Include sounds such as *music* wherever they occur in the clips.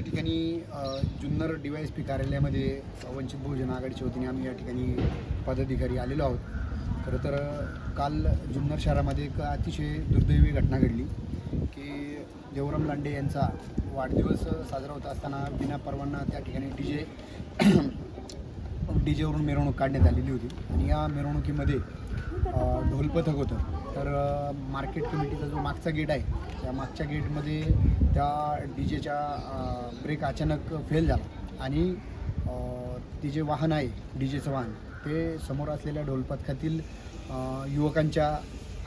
या ठिकाणी Junnar D Y S P कार्यालयामध्ये वंचित बहुजन आघाडीच्या वतीने आम्ही या ठिकाणी पदाधिकारी आलेलो आहोत. खरं तर काल जुन्नर शहरामध्ये एक अतिशय दुर्दैवी घटना घडली की देवराम लांडे यांचा वाढदिवस साजरा होत असताना विना परवाना त्या ठिकाणी डी जे *clears throat* डी जेवरून मिरवणूक काढण्यात आलेली होती. आणि या मिरवणुकीमध्ये ढोलपथक होतं. तर मार्केट कमिटीचा जो मागचा गेट आहे त्या मागच्या गेटमध्ये त्या डी जेच्या ब्रेक अचानक फेल झाला. आणि ती ते जे वाहन आहे डी जेचं वाहन ते समोर असलेल्या ढोलपथकातील युवकांच्या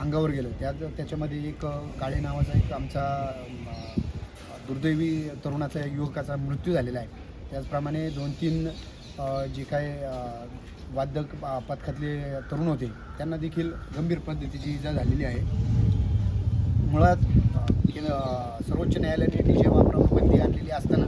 अंगावर गेलं. त्यात त्याच्यामध्ये एक काळे नावाचा एक आमचा दुर्दैवी तरुणाचा युवकाचा मृत्यू झालेला आहे. त्याचप्रमाणे दोन तीन जे काय वाद्य प- पथकातले तरुण होते त्यांना देखील गंभीर पद्धतीची इजा झालेली आहे. मुळात सर्वोच्च न्यायालयाने डी जे वापरावर बंदी आणलेली असताना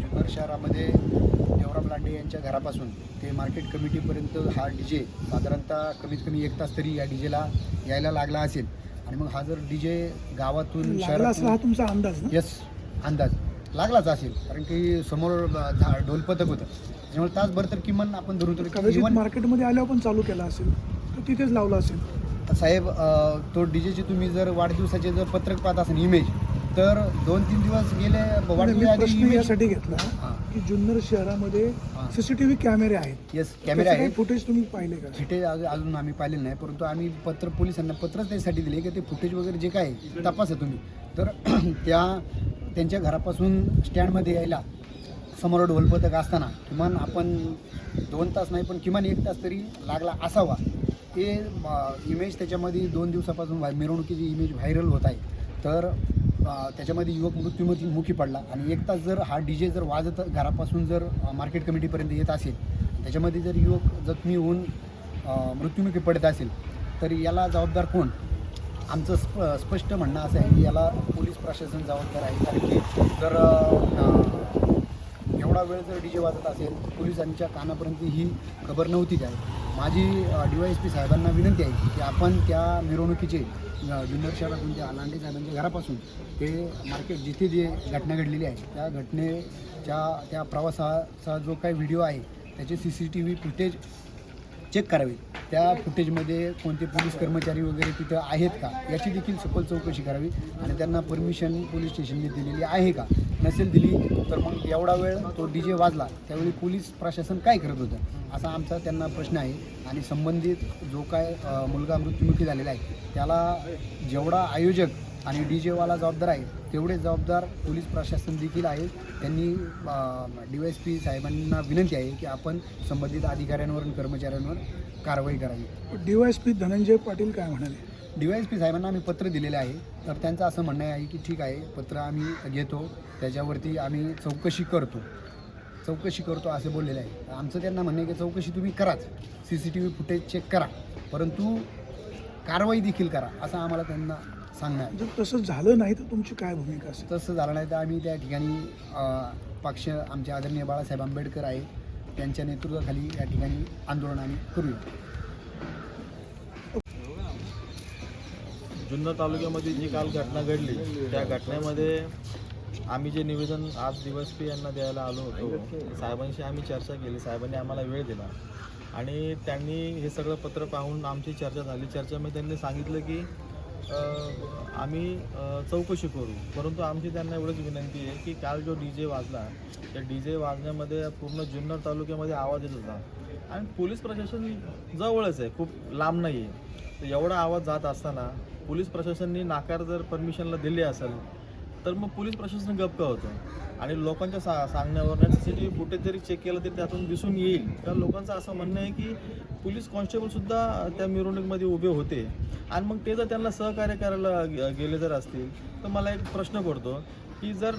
जुन्नर शहरामध्ये देवराम लांडे यांच्या घरापासून ते मार्केट कमिटीपर्यंत हा डी जे साधारणतः कमीत कमी एक तास तरी या डी जेला यायला लागला असेल. आणि मग हा जर डी जे गावातून हा तुमचा अंदाज यस अंदाज. लागलाच असेल. कारण की समोर ढोलपथक होतं. त्यामुळे तासभर तर किमान आपण धरून तर कदाचित इव्हन मार्केटमध्ये आल्यावर पण चालू केला असेल तर तिथेच लावला असेल. साहेब अ, तो डीजेचे तुम्ही जर वाढदिवसाचे जर पत्रक पाहत असाल इमेज तर दोन तीन दिवस गेले मी वाढदिवसाआधी प्रश्न इमेज यासाठी घेतला हां. की जुन्नर शहरामध्ये हां. सीसीटीव्ही कॅमेरे आहेत. येस कॅमेरा आहे फुटेज तुम्ही पाहिले का? फुटेज अजून आम्ही पाहिलेलं नाही परंतु आम्ही पत्र पोलिसांना पत्रच त्यासाठी दिले की ते फुटेज वगैरे जे काय आहे, तपासा तुम्ही. तर *clears throat* त्या त्यांच्या घरापासून स्टँडमध्ये यायला समोर ढोलपथक असताना किमान आपण दोन तास नाही पण किमान एक तास तरी लागला असावा. ते इमेज त्याच्यामध्ये दोन दिवसापासून व्हाय- मिरवणुकीची इमेज व्हायरल होत आहे. तर त्याच्यामध्ये युवक मृत्यूमुखी मुखी पडला आणि एक तास जर हा डी जे जर वाजत घरापासून जर मार्केट कमिटीपर्यंत येत असेल त्याच्यामध्ये जर युवक जखमी होऊन मृत्युमुखी पडत असेल तर याला जबाबदार कोण? आमचं स्प स्पष्ट म्हणणं असं आहे की याला पोलीस प्रशासन जबाबदार आहे. कारण की जर थोडा वेळ जर डी जे वाजत असेल पोलिसांच्या कानापर्यंत ही खबर नव्हती काय माझी डी वाय एस पी साहेबांना विनंती आहे की आपण त्या मिरवणुकीचे जुन्नर शहरातून त्या लांडे साहेबांच्या घरापासून ते मार्केट जिथे जे घटना घडलेली आहे त्या घटनेच्या त्या प्रवासाचा जो काही व्हिडिओ आहे त्याचे C C T V footage check करावे. त्या फुटेजमध्ये कोणते पोलीस कर्मचारी वगैरे तिथं आहेत का? याची देखील सखोल चौकशी करावी आणि त्यांना परमिशन पोलीस स्टेशनने दिलेली आहे का? नसेल दिली तर मग एवढा वेळ तो डी जे वाजला त्यावेळी पोलीस प्रशासन काय करत होतं? असा आमचा त्यांना प्रश्न आहे. आणि संबंधित जो काय मुलगा मृत्युमुखी झालेला आहे त्याला जेवढा आयोजक आणि डी जेवाला जबाबदार आहे तेवढे जबाबदार पोलीस प्रशासन देखील आहे त्यांनी डी वाय एस पी साहेबांना विनंती आहे की आपण संबंधित अधिकाऱ्यांवर आणि कर्मचाऱ्यांवर कारवाई करावी. डीवायएसपी धनंजय पाटील काय म्हणाले? डी वाय एस पी साहेबांना आम्ही पत्र दिलेले आहे. तर त्यांचं असं म्हणणं आहे की ठीक आहे पत्र आम्ही घेतो. त्याच्यावरती आम्ही चौकशी करतो. चौकशी करतो असे बोललेले आहे. आमचं त्यांना म्हणणं आहे की चौकशी तुम्ही कराच. C C T V footage check करा. परंतु कारवाई देखील करा असं आम्हाला त्यांना सांगणं आहे. जर तसं झालं नाही तर तुमची काय भूमिका असेल? तसं झालं नाही तर आम्ही त्या ठिकाणी अ, पक्ष आमचे आदरणीय बाळासाहेब आंबेडकर आहे. त्यांच्या नेतृत्वाखाली या ठिकाणी आंदोलन आम्ही करूया. जुन्नर तालुक्यामध्ये जी काल घटना घडली त्या घटनेमध्ये आम्ही जे निवेदन आज दिवस पी यांना द्यायला आलो होतो साहेबांशी आम्ही चर्चा केली साहेबांनी आम्हाला वेळ दिला. आणि त्यांनी हे सगळं पत्र पाहून आमची चर्चा झाली. चर्चेमध्ये त्यांनी सांगितलं की आम्ही चौकशी करू. परंतु आमची त्यांना एवढंच विनंती आहे की काल जो डी जे वाजला त्या डी जे वाजण्यामध्ये पूर्ण जुन्नर तालुक्यामध्ये आवाज येत होता. आणि पोलीस प्रशासन जवळच आहे खूप लांब नाही आहे तर एवढा आवाज जात असताना पोलीस प्रशासननी नाकार जर परमिशनला दिली असेल तर मग पोलीस प्रशासन गप्प होतं? आणि लोकांच्या सा सांगण्यावर C C T V footage जरी चेक केलं तरी त्यातून दिसून येईल. कारण लोकांचं असं म्हणणं आहे की पोलीस कॉन्स्टेबलसुद्धा त्या मिरवणुकीमध्ये उभे होते. आणि मग ते जर त्यांना सहकार्य करायला गेले जर असतील तर मला एक प्रश्न पडतो की जर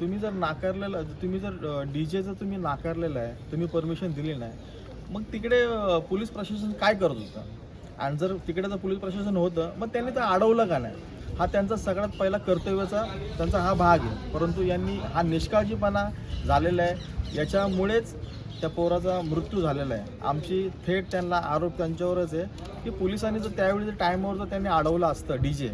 तुम्ही जर नाकारलेलं तुम्ही जर डी जे जर तुम्ही नाकारलेलं आहे तुम्ही परमिशन दिली नाही मग तिकडे पोलीस प्रशासन काय करत होतं? आणि जर तिकडे जर पोलीस प्रशासन होतं मग त्यांनी तर अडवलं का नाही? हा त्यांचा सगळ्यात पहिला कर्तव्याचा त्यांचा हा भाग आहे. परंतु यांनी हा निष्काळजीपणा झालेला आहे. याच्यामुळेच त्या पोराचा मृत्यू झालेला आहे. आमची थेट त्यांना आरोप त्यांच्यावरच आहे की पोलिसांनी जर त्यावेळी जर टाईमवर जर त्यांनी अडवलं असतं डी जे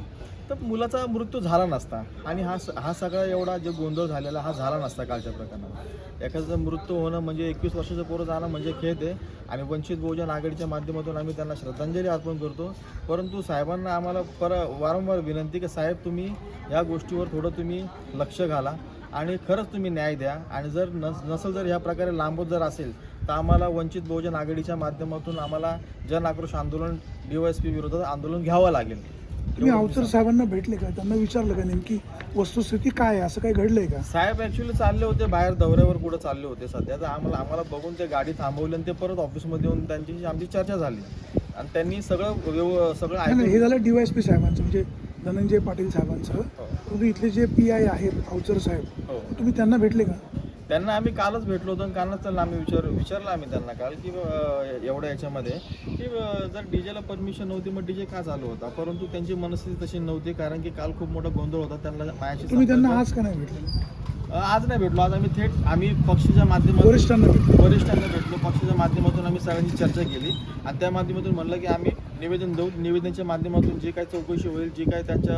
तर मुलाचा मृत्यू झाला नसता. आणि हा स- हा सगळा एवढा जो गोंधळ झालेला हा झाला नसता कालच्या प्रकरणात. एखाद्याचा मृत्यू होणं म्हणजे एकवीस वर्षाचं पोरं जाणं म्हणजे खेद आहे. आणि वंचित बहुजन आघाडीच्या माध्यमातून आम्ही त्यांना श्रद्धांजली अर्पण करतो. परंतु साहेबांना आम्हाला पर वारंवार विनंती की साहेब तुम्ही या गोष्टीवर थोडं तुम्ही लक्ष घाला. आणि खरंच तुम्ही न्याय द्या. आणि जर नस नसेल जर ह्या प्रकारे लांबत जर असेल तर आम्हाला वंचित बहुजन आघाडीच्या माध्यमातून आम्हाला जन आक्रोश आंदोलन डीवायएसपी विरोधात आंदोलन घ्यावं लागेल. तुम्ही अवचर साहेबांना भेटले का? त्यांना विचारलं का नेमकी वस्तुस्थिती काय आहे? असं काही घडलंय का? साहेब ॲक्च्युली चालले होते बाहेर दौऱ्यावर कुठं चालले होते सध्या? तर आम्हाला आम्हाला बघून ते गाडी थांबवली आणि ते परत ऑफिसमध्ये येऊन त्यांची आमची चर्चा झाली. आणि त्यांनी सगळं व्यव सगळं नाही, नाही, हे ऐकून झालं डीवायएसपी साहेबांचं म्हणजे धनंजय पाटील साहेबांचं. हो. परंतु इथले जे पी आय आहेत अवचर साहेब हो. तुम्ही त्यांना भेटले का? त्यांना आम्ही कालच भेटलो होतो आणि कालच त्यांना आम्ही विचार विचारलं आम्ही त्यांना काल की एवढ्या याच्यामध्ये की जर डीजेला परमिशन नव्हती मग डीजे का चालू होता? परंतु त्यांची मनस्थिती तशी नव्हती कारण की काल खूप मोठा गोंधळ होता त्यांना तुम्ही त्यांना आज का नाही भेटले? आज नाही भेटलो आज आम्ही थेट आम्ही पक्षाच्या माध्यमातून वरिष्ठांना भेटले. वरिष्ठांना भेटलो पक्षाच्या माध्यमातून आम्ही सगळ्यांची चर्चा केली. आणि त्या माध्यमातून म्हणलं की आम्ही निवेदन देऊ निवेदनाच्या माध्यमातून जे काही चौकशी होईल जे काही त्यांच्या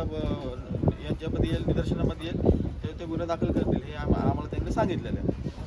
याच्यामध्ये येईल निदर्शनामध्ये येईल ते गुन्हे दाखल करतील हे आम- आम्हाला त्यांनी सांगितलेलं आहे.